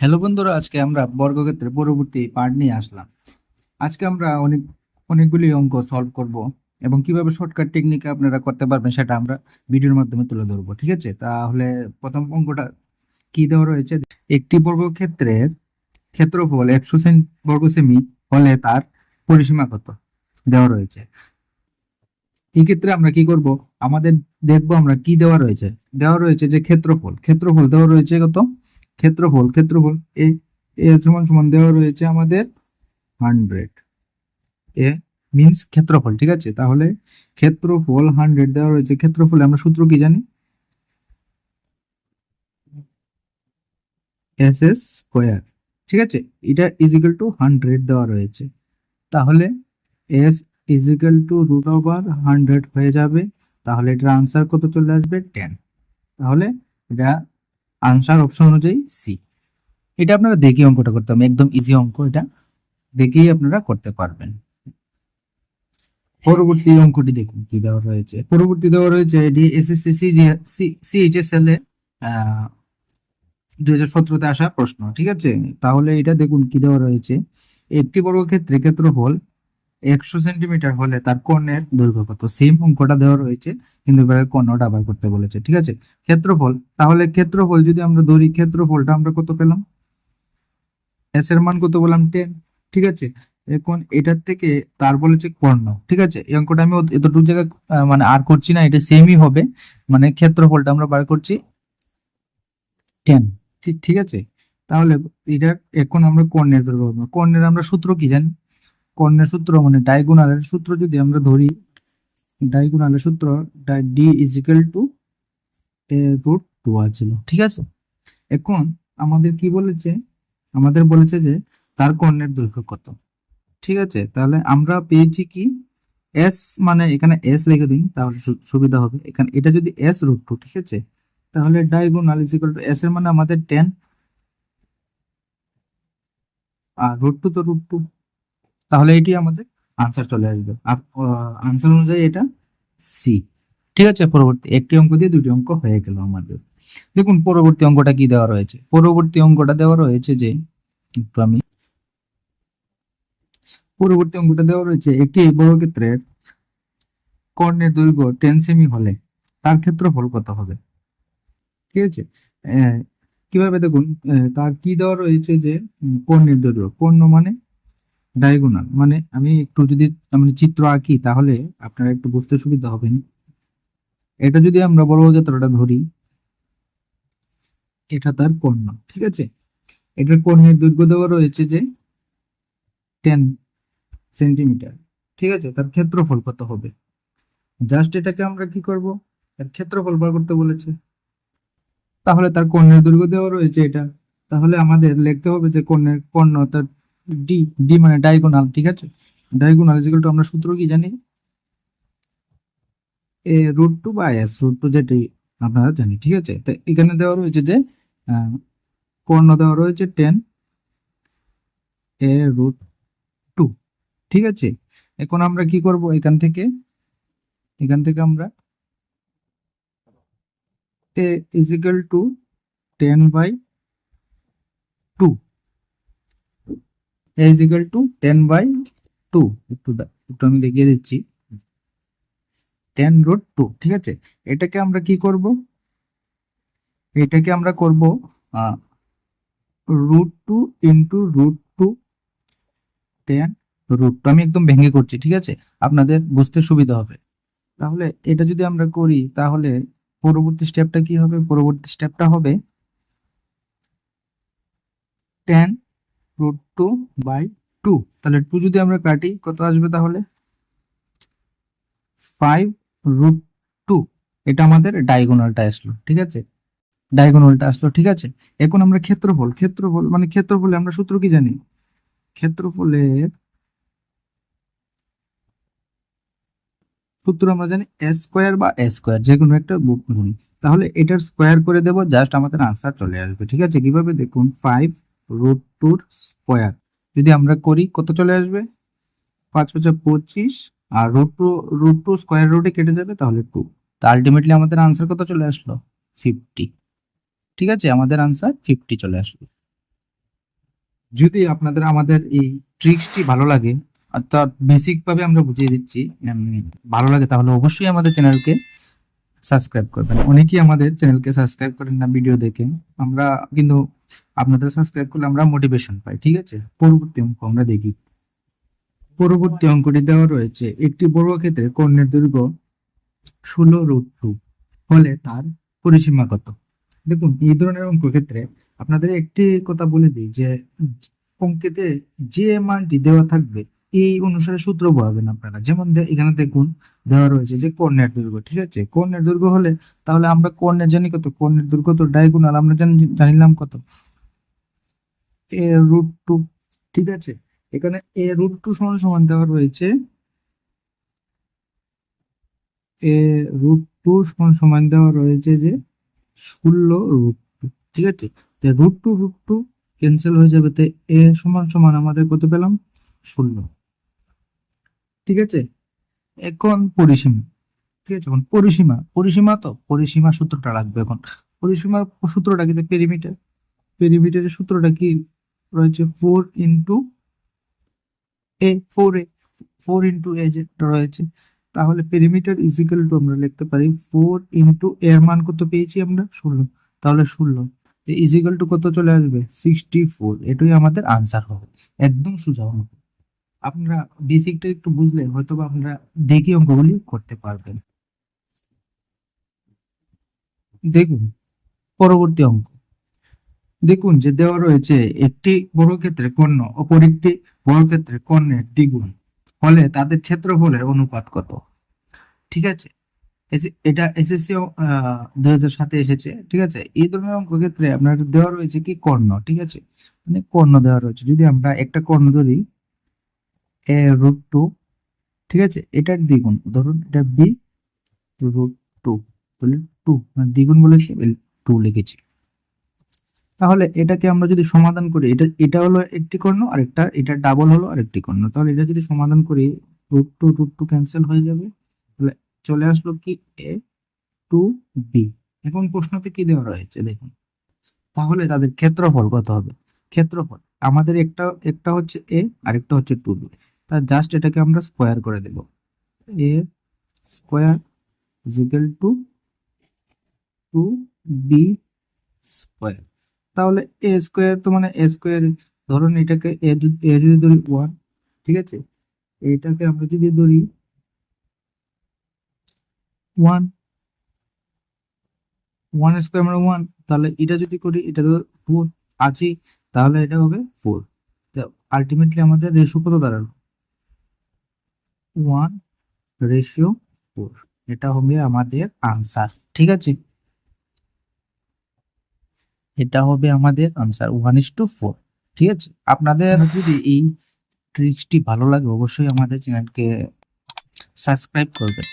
Hello বন্ধুরা, আজকে আমরা বর্গক্ষেত্রের পরবর্তী পার্ট নিয়ে আসলাম। আজকে আমরা অনেক, অনেকগুলি অঙ্ক সলভ করব এবং কীভাবে শর্টকাট টেকনিকে আপনারা করতে পারবেন সেটা আমরা ভিডিওর মাধ্যমে তুলে ধরবো, ঠিক আছে? তাহলে প্রথম অঙ্কটা কি দেওয়া রয়েছে? একটি বর্গক্ষেত্রের ক্ষেত্রফল একশো বর্গ সেমি হলে তার পরিসীমা কত দেওয়া রয়েছে? এই ক্ষেত্রে আমরা কি করব? আমাদের দেখব আমরা কি দেওয়া রয়েছে। দেওয়া রয়েছে যে ক্ষেত্রফল। ক্ষেত্রফল দেওয়া রয়েছে কত? ক্ষেত্রফল ক্ষেত্রফল এ এ সমান সমান, দেওয়া রয়েছে আমাদের হান্ড্রেড এ মিন্স ক্ষেত্রফল, ঠিক আছে? তাহলে ক্ষেত্রফল হান্ড্রেড দেওয়া রয়েছে। ক্ষেত্রফলে আমরা সূত্র কি জানি? এস এস স্কোয়ার ঠিক আছে? এটা ইজিক্যাল টু হান্ড্রেড দেওয়া রয়েছে। তাহলে S equal to root over hundred হয়ে যাবে। তাহলে এটার আনসার কত চলে আসবে? টেন তাহলে এটা আনসার অপশন অনুযায়ী সি এটা আপনারা দেখে অঙ্কটা করতে হবে, একদম ইজি অঙ্ক এটা। দেখেই আপনারা করতে পারবেন। পরবর্তী অঙ্কটি দেখুন, কি দেওয়া রয়েছে। পরবর্তী দেওয়া রয়েছে এটি এসএসসি সিএইচএসএল এ দুই হাজার সতেরোতে আসা প্রশ্ন, ঠিক আছে? তাহলে এটা দেখুন কি দেওয়া রয়েছে। একটি বর্গক্ষেত্রে ক্ষেত্রফল একশো সেন্টিমিটার হলে তার কর্ণের দৈর্ঘ্য কত? সেম অঙ্কটা দেওয়া রয়েছে কিন্তু এবারে কর্ণটা আবার করতে বলেছে ঠিক আছে? ক্ষেত্রফল তাহলে ক্ষেত্রফল যদি আমরা ধরি ক্ষেত্রফলটা আমরা কত পেলাম? এস এর মান কত বললাম টেন ঠিক আছে? এখন এটার থেকে তার বলেছে কর্ণ ঠিক আছে? এই অঙ্কটা আমি এতটুকু জায়গা আহ, মানে আর করছি না এটা সেমই হবে। মানে ক্ষেত্রফলটা আমরা বার করছি টেন ঠিক আছে? তাহলে এটার এখন আমরা কর্ণের দৈর্ঘ্য কর্ণের আমরা সূত্র কি জানি? কর্ণের সূত্র মানে ডায়াগোনালের সূত্র যদি আমরা ধরি ডায়াগোনালের সূত্র D is equal to root two ছিল। ঠিক আছে? এখন আমাদের কি বলেছে? আমাদের বলেছে যে তার কর্ণের দৈর্ঘ্য কত। ঠিক আছে? তাহলে আমরা পেয়েছি কি? এস মানে এখানে এস লিখে দিন, তাহলে সুবিধা হবে। এখানে এটা যদি এস রুট টু ঠিক আছে? তাহলে ডায়াগোনাল ইজিক্যাল টু এস এর মানে আমাদের টেন আর রুট টু তো রুট টু তাহলে এটি আমাদের আনসার চলে আসবে। আনসার অনুযায়ী এটা সি ঠিক আছে? পরবর্তী একটি অঙ্ক দিয়ে দুটি অঙ্ক হয়ে গেল আমাদের। দেখুন, পরবর্তী অঙ্কটা কি দেওয়া রয়েছে? পরবর্তী অঙ্কটা দেওয়া রয়েছে যে, একটু আমি পরবর্তী অঙ্কটা দেওয়া রয়েছে, একটি বর্গক্ষেত্রের কর্ণের দৈর্ঘ্য টেন সেমি হলে তার ক্ষেত্রফল কত হবে? ঠিক আছে? কীভাবে দেখুন তার কি দেওয়া রয়েছে যে কর্ণের দৈর্ঘ্য, কর্ণ মানে ডায়াগোনাল। মানে আমি একটু যদি মানে চিত্র আঁকি, তাহলে আপনারা একটু বুঝতে সুবিধা হবেন এটা যদি আমরা বর্গক্ষেত্রটা ধরি, এটা তার কর্ণ, ঠিক আছে? এটার কর্ণের দৈর্ঘ্য দেওয়া রয়েছে যে টেন সেন্টিমিটার ঠিক আছে? তার ক্ষেত্রফল কত হবে? জাস্ট এটাকে আমরা কি করব? তার ক্ষেত্রফল বার করতে বলেছে। তাহলে তার কর্ণের দৈর্ঘ্য দেওয়া রয়েছে এটা। তাহলে আমাদের লিখতে হবে যে কর্ণের, কর্ণ তার ডি ডি মানে ডায়াগোনাল ঠিক আছে? ডায়াগোনাল ইজিক্যাল টু আমরা সূত্র কি জানি? এ রুট টু বা এস রুট টু যেটি আপনারা জানি, ঠিক আছে? তো এখানে দেওয়া রয়েছে যে কর্ণ দেওয়া রয়েছে টেন এ রুট টু ঠিক আছে? এখন আমরা কি করব এখান থেকে? এখান থেকে আমরা A equal to ten by two A equal to ten by two একটু একটু আমি দেখিয়ে দিচ্ছি। টেন রুট টু ঠিক আছে? এটাকে আমরা কি করব? এটাকে আমরা করব root two into root two ten root two আমি একদম ভেঙে করছি, ঠিক আছে? আপনাদের বুঝতে সুবিধা হবে। তাহলে এটা যদি আমরা করি, তাহলে পরবর্তী স্টেপটা কি হবে? পরবর্তী স্টেপটা হবে ten root two by two তাহলে টু যদি আমরা কাটি, কত আসবে তাহলে? ফাইভ রুট টু এটা আমাদের ডায়াগোনালটা আসলো, ঠিক আছে? ডায়াগোনালটা আসলো, ঠিক আছে? এখন আমরা ক্ষেত্রফল ক্ষেত্রফল মানে ক্ষেত্রফলে আমরা সূত্র কি জানি? ক্ষেত্রফলের সূত্র আমরা জানি এ স্কোয়ার বা এ স্কোয়ার যে কোনো একটা ধরুন তাহলে এটার স্কোয়ার করে দেব জাস্ট আমাদের আনসার চলে আসবে, ঠিক আছে? কীভাবে? দেখুন ফাইভ রুট টুর স্কোয়ার যদি আমরা করি, কত চলে আসবে? পাঁচ পাঁচা পঁচিশ, আর root two root two square রুটে কেটে যাবে তাহলে টু তা আলটিমেটলি আমাদের আনসার কত চলে আসলো? ফিফটি ঠিক আছে? আমাদের আনসার ফিফটি চলে আসলো। যদি আপনাদের, আমাদের এই ট্রিক্সটি ভালো লাগে, অর্থাৎ বেসিক ভাবে আমরা বুঝিয়ে দিচ্ছি ভালো লাগে, তাহলে অবশ্যই আমাদের চ্যানেলকে সাবস্ক্রাইব করবেন। অনেকেই আমাদের চ্যানেলকে সাবস্ক্রাইব করেন না ভিডিও দেখে আমরা কিন্তু আপনাদের সাবস্ক্রাইব করলে আমরা মোটিভেশন পাই, ঠিক আছে? পরবর্তী অঙ্ক আমরা দেখি। পরবর্তী অঙ্কটি দেওয়া রয়েছে, একটি বর্গক্ষেত্রে কর্ণের দৈর্ঘ্য ষোলো রুট টু হলে তার পরিসীমা কত? দেখুন, এই ধরনের অঙ্ক ক্ষেত্রে আপনাদের একটি কথা বলে দিই যে, অঙ্কেতে যে মানটি দেওয়া থাকবে, এই অনুসারে সূত্র বহাবেন আপনারা। যেমন এখানে দেখুন, দেওয়া রয়েছে যে কর্ণের দৈর্ঘ্য, ঠিক আছে? কর্ণের দৈর্ঘ্য হলে তাহলে আমরা কর্ণের জানি কত? কর্ণের দৈর্ঘ্য তো ডায়াগোনাল আমরা জানি- জানিলাম কত? এ রুট টু ঠিক আছে? এখানে এ রুট টু সমান সমান দেওয়া রয়েছে। এ রুট টু সমান সমান দেওয়া রয়েছে যে ষোলো রুট টু ঠিক আছে? Root two root two cancel হয়ে যাবে। তো এ সমান সমান আমাদের কত পেলাম? ষোলো। ঠিক আছে? এখন পরিসীমা, ঠিক আছে? এখন পরিসীমা পরিসীমা তো? পরিসীমা সূত্রটা লাগবে এখন। পরিসীমার সূত্রটা কিন্তু পেরিমিটার পেরিমিটারের সূত্রটা কি? রয়েছে four into A four A four into A যেটা রয়েছে, তাহলে পেরিমিটার ইজিক্যাল টু আমরা লিখতে পারি ফোর ইন্টু এর মান কত পেয়েছি আমরা? ষোলো। তাহলে ষোলো। ইজিক্যাল টু কত চলে আসবে? সিক্সটি ফোর এটাই আমাদের আনসার হবে। একদম সোজা অঙ্ক আপনারা বেসিকটা একটু বুঝলে হয়তো বা আপনারা দেখি অঙ্কগুলি করতে পারবেন। দেখুন, পরবর্তী অঙ্ক। দেখুন যে দেওয়া রয়েছে একটি বর্গক্ষেত্রে কর্ণ অপর একটি বর্গক্ষেত্রে কর্ণের দ্বিগুণ। হলে তাদের ক্ষেত্রফলের অনুপাত কত? ঠিক আছে? এটা এসএসসি দুই হাজার সাতে এসেছে, ঠিক আছে? এই ধরনের অঙ্ক ক্ষেত্রে আপনার দেওয়া রয়েছে কি? কর্ণ, ঠিক আছে? মানে কর্ণ দেওয়া রয়েছে। যদি আমরা একটা কর্ণ ধরি, এ রুট টু, ঠিক আছে? এটার দ্বিগুণ, ধরুন এটা বি রুট টু, তাহলে টু মানে দ্বিগুণ বলেছি টু লিখেছি। তাহলে এটাকে আমরা যদি সমাধান করি, এটা এটা হলো একটি কর্ণ আর একটা এটা ডাবল হলো আর একটি কর্ণ। তাহলে এটা যদি সমাধান করি root two root two cancel হয়ে যাবে। তাহলে চলে আসলো কি? এ টু বি এখন প্রশ্নতে কি দেওয়া রয়েছে? দেখুন। তাহলে তাদের ক্ষেত্রফল কত হবে? ক্ষেত্রফল, আমাদের একটা একটা হচ্ছে এ আর একটা হচ্ছে টু বি তা জাস্ট এটাকে আমরা স্কোয়ার করে দেব। A square equal to two B square তাহলে এ স্কোয়ার তো মানে এ স্কোয়ার ধরুন এটাকে এ যদি ধরি ওয়ান ঠিক আছে? এটাকে আমরা যদি ধরি ওয়ান ওয়ান স্কোয়ার মানে ওয়ান তাহলে এটা যদি করি, এটা তো ফোর আছেই, তাহলে এটা হবে ফোর আলটিমেটলি আমাদের রেশিও কত দাঁড়াল? ওয়ান রেশিও ফোর এটা হবে আমাদের আনসার ঠিক আছে? এটা হবে আমাদের answer one is two four ঠিক আছে? আপনাদের যদি এই ট্রিক্সটি ভালো লাগে অবশ্যই আমাদের চ্যানেলকে সাবস্ক্রাইব করবেন।